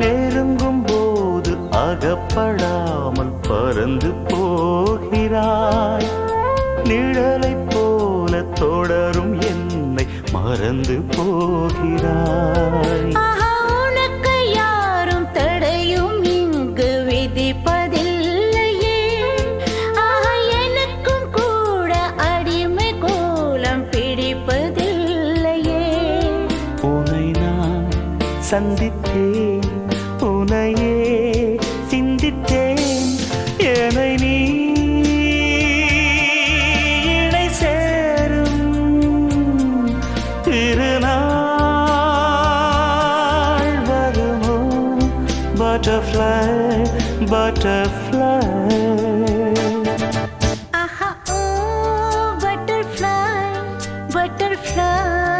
நெருங்கும் போது அகப்படாமல் பறந்து போகிறாய். நிழலை போல தொடரும் என்னை மறந்து போகிறாய். உனக்கு யாரும் தடையும் இங்கு விதிப்பதே சந்தித்தேன். உனையே சிந்தித்தேன். என்னை நீ இணை சேரும். திருநாள் வருமோ? Butterfly butterfly Butterfly, butterfly.